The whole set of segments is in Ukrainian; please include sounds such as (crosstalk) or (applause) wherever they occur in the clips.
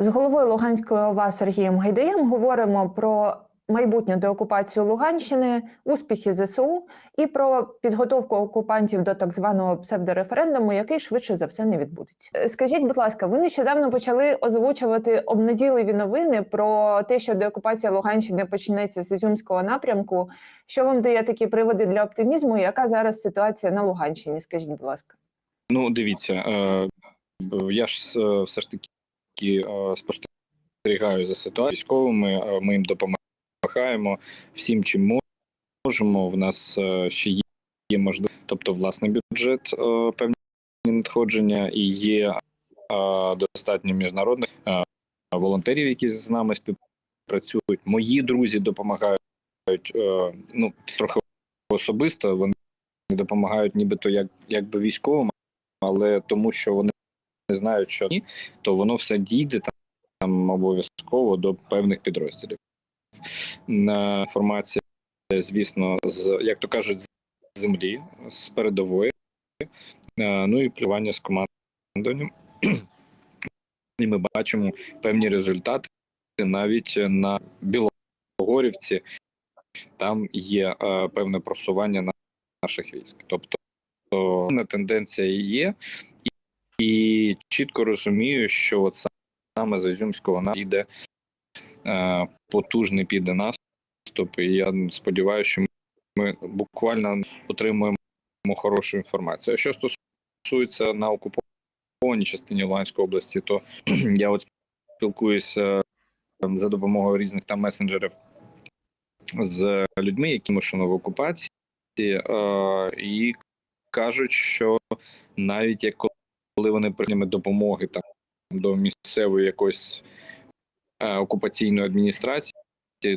З головою Луганської ОВА Сергієм Гайдаєм говоримо про майбутню деокупацію Луганщини, успіхи ЗСУ і про підготовку окупантів до так званого псевдореферендуму, який швидше за все не відбудеться. Скажіть, будь ласка, ви нещодавно почали озвучувати обнадійливі новини про те, що деокупація Луганщини почнеться з Ізюмського напрямку. Що вам дає такі приводи для оптимізму? Яка зараз ситуація на Луганщині? Скажіть, будь ласка. Ну, дивіться, е, я ж е, все ж таки е, спостерігаю за ситуацією військовими. е, Ми їм допомагаємо всім, чим можемо. В нас е, ще є, можливість, тобто власний бюджет, певні надходження, і є достатньо міжнародних волонтерів, які з нами співпрацюють. Мої друзі допомагають ну трохи особисто. Вони допомагають, нібито як якби військовим, але тому, що вони не знають, що ні, то воно все дійде там, там обов'язково до певних підрозділів. Інформація, звісно, з як то кажуть, з землі, з передової, Е, ну і плювання з командуванням. І ми бачимо певні результати навіть на Білогорівці. Там є е, певне просування на наших військ. Тобто певна тенденція є, і, чітко розумію, що от саме з Ізюмського на йде е, потужний піде наступ. І я сподіваюся, що ми буквально отримуємо хорошу інформацію. Що стосується на окупованій частині Луганської області, то (clears throat) я от спілкуюся за допомогою різних там месенджерів з людьми, які вимушені в окупації, е, і кажуть, що навіть як коли вони приймуть допомоги там до місцевої якоїсь е, окупаційної адміністрації,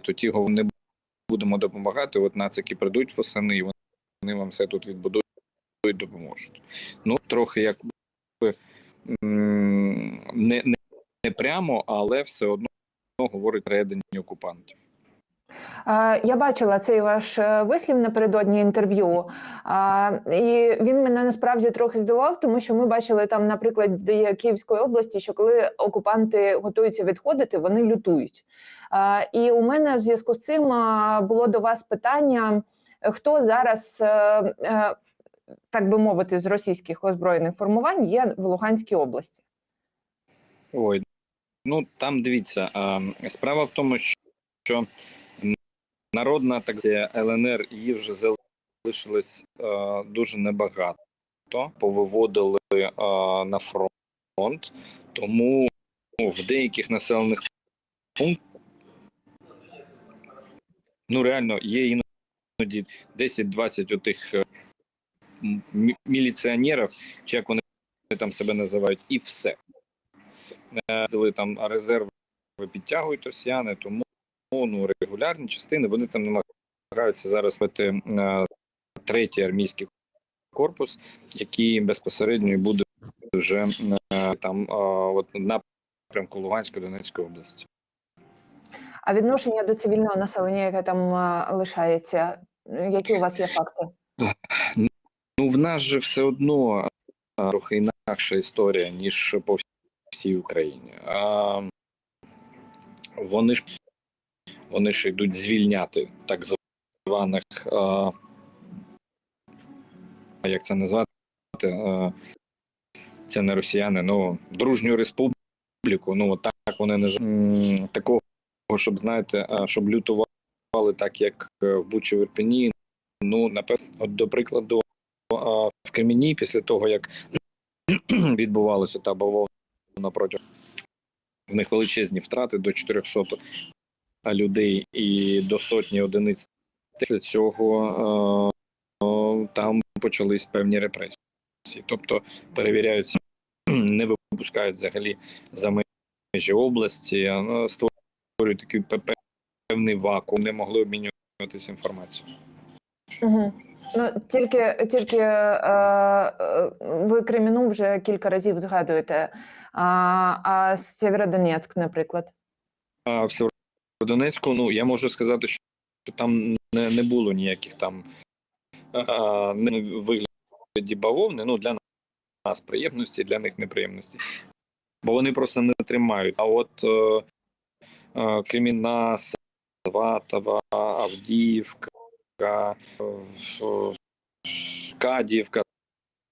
то ті не будемо допомагати. От нацики прийдуть восени, і вони вам все тут відбудують допоможуть. Ну трохи м, не, не, не прямо, але все одно говорить передані окупантів. Я бачила цей ваш е, вислів напередодні інтерв'ю, і він мене насправді трохи здивував, тому що ми бачили там, наприклад, Київської області, що коли окупанти готуються відходити, вони лютують. І у мене в зв'язку з цим було до вас питання: хто зараз, е, е, так би мовити, з російських озброєних формувань є в Луганській області? Ой, ну там дивіться, справа в тому, що народна так ЛНР її вже залишилось а, дуже небагато. Повиводили а, на фронт, тому в деяких населених пунктах ну реально є іноді 10-20 отих е, міліціонерів, чи як вони там себе називають, і все. Е, там резерви підтягують росіяни, тому ну, регулярні частини вони там намагаються зараз вити е, третій армійський корпус, який безпосередньо буде вже е, там е, от напрямку Луганської Донецької області. А відношення до цивільного населення, яке там лишається, які у вас є факти? Ну, в нас же все одно трохи інакша історія, ніж по всій Україні. А, вони ж вони ж йдуть звільняти так званих, а, як це назвати? А, це не росіяни, ну дружню республіку. Ну так вони не такого, щоб знаєте, щоб лютували так, як е, в Бучі в Ну, напевно, от до прикладу, в Кремені, після того як (clears throat) відбувалося та бавовна протягом в них величезні втрати до 400 людей і до сотні одиниць. Після цього е, е, там почались певні репресії. Тобто перевіряються, (clears throat) не випускають взагалі за межі області, а, е, створюють такий певний вакуум, не могли обмінюватися інформацією. Угу. Ну, тільки, тільки е, е, ви Креміну вже кілька разів згадуєте, а, а Сєвєродонецьк, наприклад. А в Сєвєродонецьку, ну я можу сказати, що там не, не було ніяких там а, не вигляді бавовни. Ну для нас приємності, для них неприємності. бо вони просто не тримають. А от е, е, Креміна, Сватова, Авдіївка, в-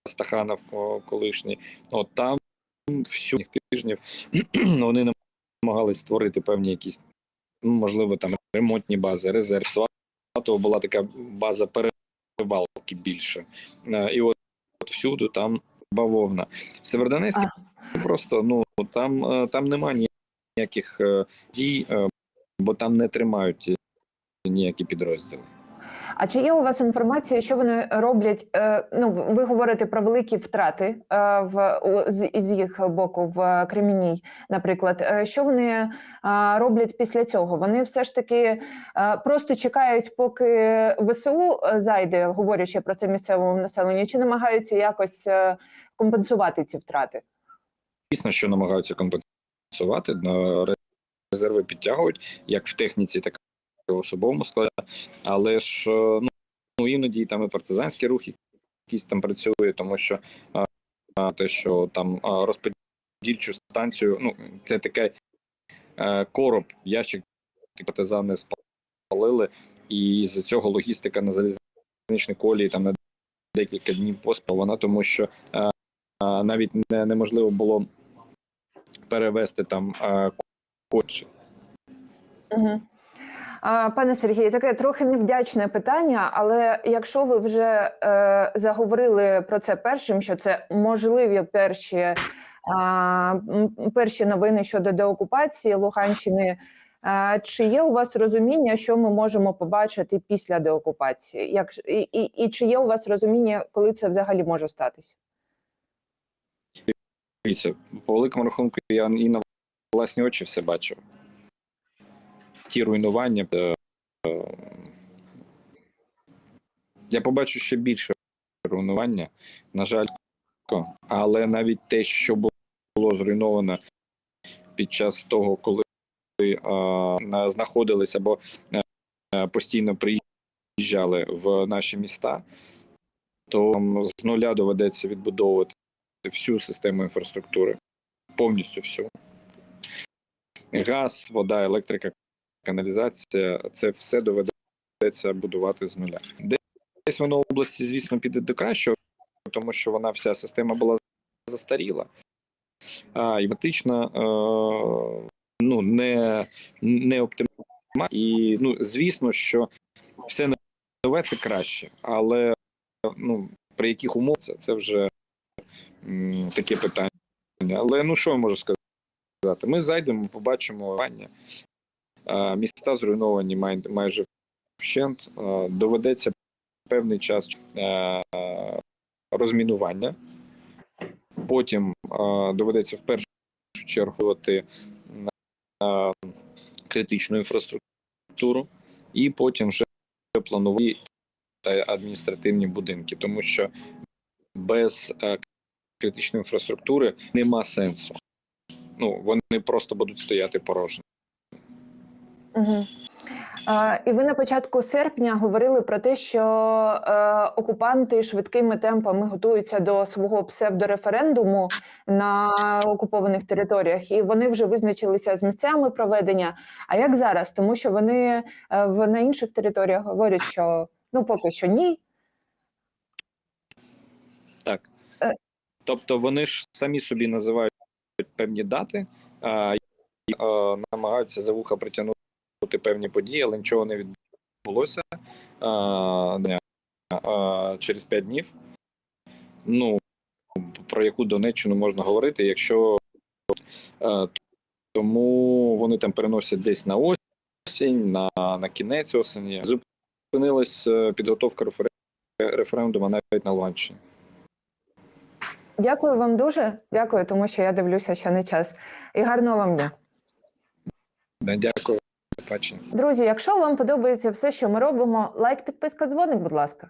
Стаханов колишній. От там всю тижнів (clears throat) вони намагались створити певні якісь, ну, можливо, там ремонтні бази, резерв. Сватово була така база перевалки більше. Е, І от, от всюди там бавовна. В Севердонецьку просто ну там, е, там немає ніяких е, дій, бо там не тримають ніякі підрозділи. А чи є у вас інформація, що вони роблять? е, Ну, ви говорите про великі втрати е, в з, їх боку в Кремінній, наприклад. Е, Що вони роблять після цього? Вони все ж таки просто чекають, поки ВСУ зайде, говорячи про це місцевому населенню, чи намагаються якось компенсувати ці втрати? Звісно, що намагаються компенсувати на резерви підтягують як в техніці, так в особовому складі. Але ж е, ну іноді там і партизанський рух якийсь там працює, тому що а, а, те, що там розподільчу станцію, ну це таке е, короб, ящик партизани спалили, і з цього логістика на залізничній колії там на декілька днів поспала вона, тому що е, навіть не, неможливо було перевести там а. Угу. Пане Сергію, таке трохи невдячне питання, але якщо ви вже е, заговорили про це першим, що це можливі перші, м, перші новини щодо деокупації Луганщини, а, чи є у вас розуміння, що ми можемо побачити після деокупації? Як і, і, і чи є у вас розуміння, коли це взагалі може статися? По великому рахунку я і на власні очі все бачив. Ті руйнування. е, е, Я побачу ще більше руйнування, на жаль, але навіть те, що було зруйновано під час того, коли е, на- знаходились або е, постійно приїжджали в наші міста, то з нуля доведеться відбудовувати всю систему інфраструктури, повністю всю. Газ, вода, електрика, каналізація це все доведеться будувати з нуля. Десь воно в області, звісно, піде до кращого, тому що вона вся система була застаріла. А, і фактично е, ну, не, не оптимальна. І, ну, звісно, що все нове це краще, але ну, при яких умовах це, це вже м, таке питання. Але ну що я можу сказати? Ми зайдемо, побачимо Міста зруйновані май, майже вщент. Е, Доведеться певний час е, розмінування. Потім е, доведеться в першу чергу е, критичну інфраструктуру, і потім вже планувати адміністративні будинки, тому що без е, критичної інфраструктури нема сенсу. Ну вони просто будуть стояти порожні. Угу. І ви на початку серпня говорили про те, що е, окупанти швидкими темпами готуються до свого псевдореферендуму на окупованих територіях, і вони вже визначилися з місцями проведення. А як зараз? Тому що вони е, в на інших територіях говорять, що ну поки що ні. Так. Е. Тобто вони ж самі собі називають певні дати, і намагаються за вуха притягнути певні події, але нічого не відбулося а, через 5 днів. Ну, про яку Донеччину можна говорити, якщо тому вони там переносять десь на осінь, на, на кінець осені. Зупинилась е, підготовка референдуму навіть на Луганщині. Дякую вам дуже. Дякую, тому що я дивлюся, що не час. І гарного вам дня. Дякую, побачення. Друзі, якщо вам подобається все, що ми робимо, лайк, підписка, дзвоник, будь ласка.